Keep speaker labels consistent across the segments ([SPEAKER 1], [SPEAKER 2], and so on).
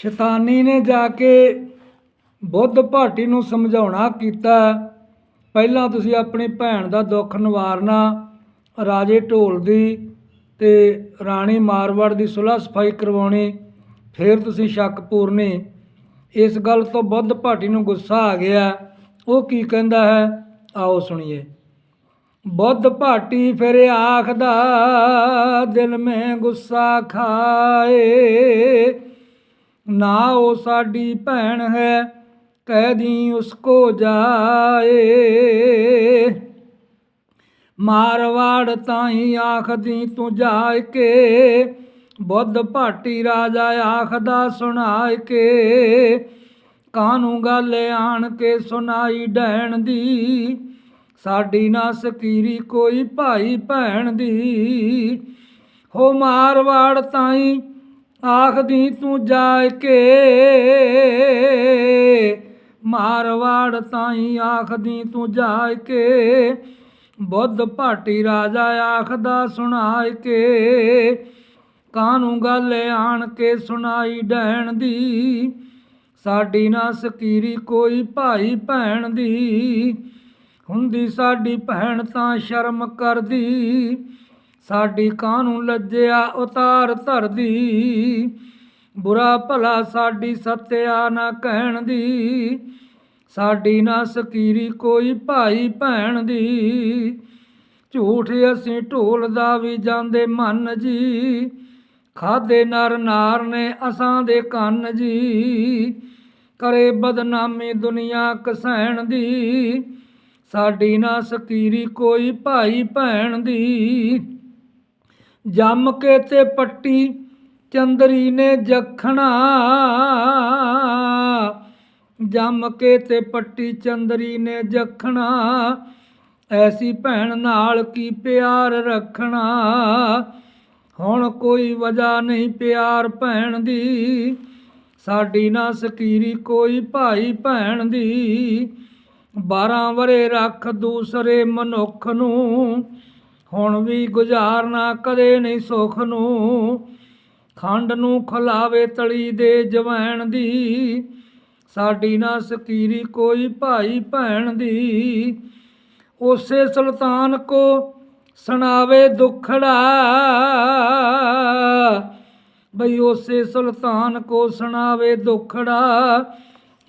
[SPEAKER 1] ਸ਼ੈਤਾਨੀ ਨੇ ਜਾ ਕੇ ਬੁੱਧ ਭਾਟੀ ਨੂੰ ਸਮਝਾਉਣਾ ਕੀਤਾ, ਪਹਿਲਾਂ ਤੁਸੀਂ ਆਪਣੀ ਭੈਣ ਦਾ ਦੁੱਖ ਨਿਵਾਰਨਾ, ਰਾਜੇ ਢੋਲ ਦੀ ਤੇ ਰਾਣੀ ਮਾਰਵਾੜ ਦੀ ਸੁਲ੍ਹਾ ਸਫ਼ਾਈ ਕਰਵਾਉਣੀ, ਫਿਰ ਤੁਸੀਂ ਸ਼ੱਕ ਪੂਰਨੀ। ਇਸ ਗੱਲ ਤੋਂ ਬੁੱਧ ਭਾਟੀ ਨੂੰ ਗੁੱਸਾ ਆ ਗਿਆ। ਉਹ ਕੀ ਕਹਿੰਦਾ ਹੈ? ਆਓ ਸੁਣੀਏ। ਬੁੱਧ ਭਾਟੀ ਫਿਰ ਆਖਦਾ, ਦਿਲ ਮੈਂ ਗੁੱਸਾ ਖਾਏ ਨਾ ਉਹ ਸਾਡੀ ਭੈਣ ਹੈ ਕਹਿ ਦੀ ਉਸਕੋ ਜਾਏ। ਮਾਰਵਾੜ ਤਾਈ ਆਖਦੀ, ਤੂੰ ਜਾ ਕੇ। ਬੁੱਧ ਭਾਟੀ ਰਾਜਾ ਆਖਦਾ, ਸੁਣਾਇ ਕੇ। ਕਾਨੂੰ ਗੱਲ ਆਣ ਕੇ ਸੁਣਾਈ ਡੈਣ ਦੀ? ਸਾਡੀ ਨਾ ਸਕੀਰੀ ਕੋਈ ਭਾਈ ਭੈਣ ਦੀ। ਹੋ ਮਾਰਵਾੜ ਤਾਈ ਆਖਦੀ, ਤੂੰ ਜਾ ਕੇ ਮਾਰਵਾੜ ਤਾਈ। ਆਖਦੀ, ਤੂੰ ਜਾ ਕੇ ਬੁੱਧ ਭਾਟੀ ਰਾਜਾ ਆਖਦਾ ਸੁਣਾਇ ਕੇ ਕਾਨੂੰ ਗੱਲ ਆਣ ਕੇ ਸੁਣਾਈ ਡੈਣ ਦੀ? ਸਾਡੀ ਨਾ ਸਕੀਰੀ ਕੋਈ ਭਾਈ ਭੈਣ ਦੀ। ਹੁੰਦੀ ਸਾਡੀ ਭੈਣ ਤਾਂ ਸ਼ਰਮ ਕਰਦੀ। ਸਾਡੀ ਕਾਹਨੂੰ ਲੱਜਿਆ ਉਤਾਰ ਧਰਦੀ? ਬੁਰਾ ਭਲਾ ਸਾਡੀ ਸਤਿਆ ਨਾ ਕਹਿਣ ਦੀ। ਸਾਡੀ ਨਾ ਸਕੀਰੀ ਕੋਈ ਭਾਈ ਭੈਣ ਦੀ। ਝੂਠ ਅਸੀਂ ਢੋਲਦਾ ਵੀ ਜਾਂਦੇ ਮਨ ਜੀ। ਖਾਦੇ ਨਰ ਨਾਰ ਨੇ ਅਸਾਂ ਦੇ ਕੰਨ ਜੀ। ਕਰੇ ਬਦਨਾਮੀ ਦੁਨੀਆ ਕਸੈਣ ਦੀ। ਸਾਡੀ ਨਾ ਸਕੀਰੀ ਕੋਈ ਭਾਈ ਭੈਣ ਦੀ। ਜੰਮ ਕੇ ਤੇ ਪੱਟੀ ਚੰਦਰੀ ਨੇ ਜਖਣਾ। ਜੰਮ ਕੇ ਤੇ ਪੱਟੀ ਚੰਦਰੀ ਨੇ ਜਖਣਾ। ਐਸੀ ਭੈਣ ਨਾਲ ਕੀ ਪਿਆਰ ਰੱਖਣਾ? ਹੁਣ ਕੋਈ ਵਜ੍ਹਾ ਨਹੀਂ ਪਿਆਰ ਭੈਣ ਦੀ। ਸਾਡੀ ਨਾ ਸਕੀਰੀ ਕੋਈ ਭਾਈ ਭੈਣ ਦੀ। 12 ਵਰੇ ਰੱਖ ਦੂਸਰੇ ਮਨੁੱਖ ਨੂੰ। ਹੁਣ ਵੀ ਗੁਜ਼ਾਰਨਾ ਕਦੇ ਨਹੀਂ ਸੁਖ ਨੂੰ। ਖੰਡ ਨੂੰ ਖਲਾਵੇ ਤਲੀ ਦੇ ਜਵੈਣ ਦੀ। ਸਾਡੀ ਨਾ ਸਕੀਰੀ ਕੋਈ ਭਾਈ ਭੈਣ ਦੀ। ਉਸੇ ਸੁਲਤਾਨ ਕੋ ਸੁਣਾਵੇ ਦੁਖੜਾ। ਬਈ ਉਸੇ ਸੁਲਤਾਨ ਕੋ ਸੁਣਾਵੇ ਦੁਖੜਾ।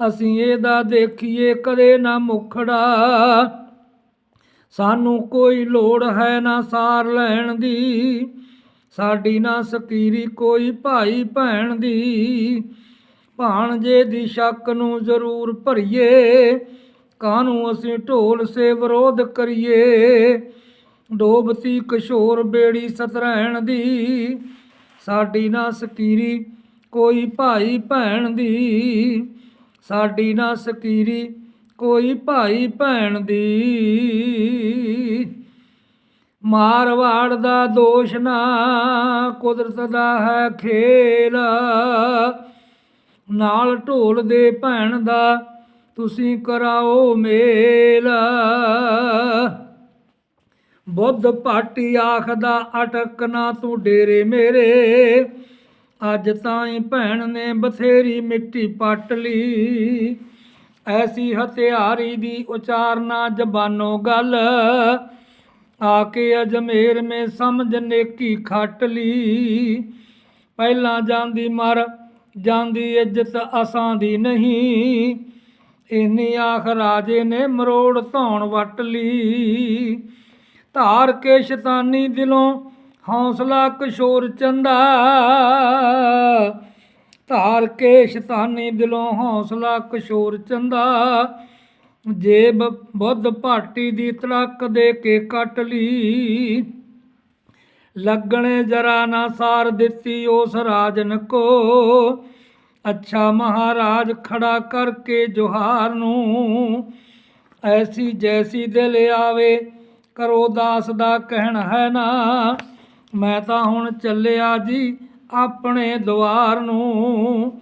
[SPEAKER 1] ਅਸੀਂ ਇਹਦਾ ਦੇਖੀਏ ਕਦੇ ਨਾ ਮੁਖੜਾ। ਸਾਨੂੰ ਕੋਈ ਲੋੜ ਹੈ ਨਾ ਸਾਰ ਲੈਣ ਦੀ। ਸਾਡੀ ਨਾ ਸਕੀਰੀ ਕੋਈ ਭਾਈ ਭੈਣ ਦੀ। ਭਾਣਜੇ ਦੀ ਸ਼ੱਕ ਨੂੰ ਜ਼ਰੂਰ ਭਰੀਏ, ਕਾਹਨੂੰ ਅਸੀਂ ਢੋਲ ਸੇ ਵਿਰੋਧ ਕਰੀਏ? ਡੋਬਤੀ ਕਿਸ਼ੋਰ ਬੇੜੀ ਸਤਰੈਣ ਦੀ। ਸਾਡੀ ਨਾ ਸਕੀਰੀ ਕੋਈ ਭਾਈ ਭੈਣ ਦੀ। ਸਾਡੀ ਨਾ ਸਕੀਰੀ ਕੋਈ ਭਾਈ ਭੈਣ ਦੀ। ਮਾਰਵਾੜ ਦਾ ਦੋਸ਼ ਨਾ, ਕੁਦਰਤ ਦਾ ਹੈ ਖੇਲ। ਨਾਲ ਢੋਲ ਦੇ ਭੈਣ ਦਾ ਤੁਸੀਂ ਕਰਾਓ ਮੇਲ। ਬੁੱਧ ਪਾਟੀ ਆਖਦਾ, ਅਟਕ ਨਾ ਤੂੰ ਡੇਰੇ ਮੇਰੇ। ਅੱਜ ਤਾਈਂ ਭੈਣ ਨੇ ਬਥੇਰੀ ਮਿੱਟੀ ਪੱਟ ਲਈ। ਐਸੀ ਹਥਿਆਰੀ ਦੀ ਉਚਾਰਨਾ ਜਬਾਨੋ ਗੱਲ। ਆ ਕੇ ਅਜਮੇਰ ਮੇ ਸਮਝ ਨੇਕੀ ਖੱਟ ਲਈ ਪਹਿਲਾਂ ਜਾਂਦੀ ਮਰ, ਜਾਂਦੀ ਇੱਜ਼ਤ ਅਸਾਂ ਦੀ ਨਹੀਂ। ਇੰਨੀ ਆਖ ਰਾਜੇ ਨੇ ਮਰੋੜ ਧੌਣ ਵੱਟ ਲਈ ਧਾਰ ਕੇ ਸ਼ੈਤਾਨੀ ਦਿਲੋਂ ਹੌਸਲਾ ਕਿਸ਼ੋਰ ਚੰਦਾ। ਧਾਰ ਕੇ ਸ਼ਤਾਨੀ ਦਿਲੋਂ ਹੌਸਲਾ ਕਿਸ਼ੋਰ ਚੰਦਾ। ਜੇਬ ਬੁੱਧ ਭਾਟੀ ਦੀ ਤਲਕ ਦੇ ਕੇ ਕੱਟ ਲਈ ਲੱਗਣੇ ਜਰਾ ਨਾ ਸਾਰ ਦਿੱਤੀ ਉਸ ਰਾਜਨ ਕੋ। ਅੱਛਾ ਮਹਾਰਾਜ ਖੜਾ ਕਰਕੇ ਜੋਹਾਰ ਨੂੰ, ਐਸੀ ਜੈਸੀ ਦਿਲ ਆਵੇ, ਕਰੋ ਦਾਸ ਦਾ ਕਹਿਣ ਹੈ ਨਾ। ਮੈਂ ਤਾਂ ਹੁਣ ਚੱਲਿਆ ਜੀ ਆਪਣੇ ਦੁਆਰ ਨੂੰ।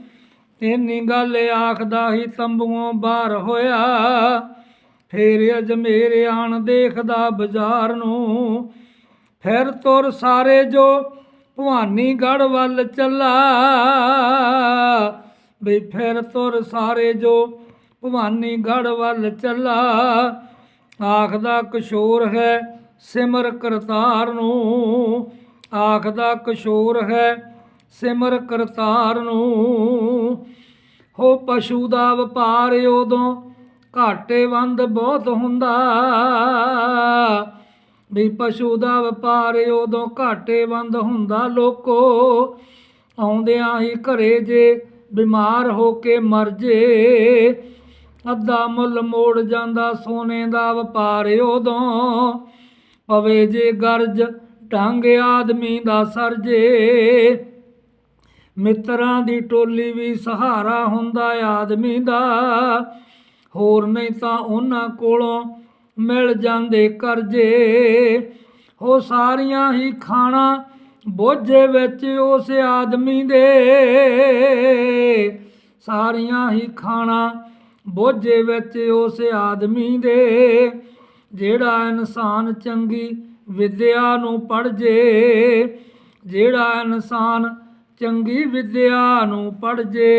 [SPEAKER 1] ਇੰਨੀ ਗੱਲ ਆਖਦਾ ਹੀ ਤੰਬੂਆਂ ਬਾਹਰ ਹੋਇਆ। ਫੇਰ ਅਜਮੇਰ ਆਣ ਦੇਖਦਾ ਬਾਜ਼ਾਰ ਨੂੰ। ਫਿਰ ਤੁਰ ਸਾਰੇ ਜੋ ਭਵਾਨੀਗੜ੍ਹ ਵੱਲ ਚੱਲਾ। ਬਈ ਫਿਰ ਤੁਰ ਸਾਰੇ ਜੋ ਭਵਾਨੀ ਵੱਲ ਚੱਲਾ। ਆਖਦਾ ਕਿਸ਼ੋਰ ਹੈ ਸਿਮਰ ਕਰਤਾਰ ਨੂੰ। ਆਖਦਾ ਕਿਸ਼ੋਰ ਹੈ ਸਿਮਰ ਕਰਤਾਰ ਨੂੰ। ਹੋ ਪਸ਼ੂ ਦਾ ਵਪਾਰ ਉਦੋਂ ਘਾਟੇਵੰਦ ਬਹੁਤ ਹੁੰਦਾ। ਵੀ ਪਸ਼ੂ ਦਾ ਵਪਾਰ ਉਦੋਂ ਘਾਟੇ ਵੰਦ ਹੁੰਦਾ। ਲੋਕੋ ਆਉਂਦਿਆਂ ਹੀ ਘਰੇ ਜੇ ਬਿਮਾਰ ਹੋ ਕੇ ਮਰ ਜੇ। ਅੱਧਾ ਮੁੱਲ ਮੋੜ ਜਾਂਦਾ ਸੋਨੇ ਦਾ ਵਪਾਰ ਉਦੋਂ। ਪਵੇ ਜੇ ਗਰਜ ਢੰਗ ਆਦਮੀ ਦਾ ਸਰਜੇ ਮਿੱਤਰਾਂ ਦੀ ਟੋਲੀ ਵੀ ਸਹਾਰਾ ਹੁੰਦਾ ਆਦਮੀ ਦਾ। ਹੋਰ ਨਹੀਂ ਤਾਂ ਉਹਨਾਂ ਕੋਲੋਂ ਮਿਲ ਜਾਂਦੇ ਕਰਜੇ। ਉਹ ਸਾਰੀਆਂ ਹੀ ਖਾਣਾ ਬੋਝੇ ਵਿੱਚ ਉਸ ਆਦਮੀ ਦੇ। ਸਾਰੀਆਂ ਹੀ ਖਾਣਾ ਬੋਝੇ ਵਿੱਚ ਉਸ ਆਦਮੀ ਦੇ। ਜਿਹੜਾ ਇਨਸਾਨ ਚੰਗੀ ਵਿਦਿਆ ਨੂੰ ਪੜ੍ਹ ਜੇ ਜਿਹੜਾ ਇਨਸਾਨ ਚੰਗੀ ਵਿਦਿਆ ਨੂੰ ਪੜ੍ਹ ਜੇ।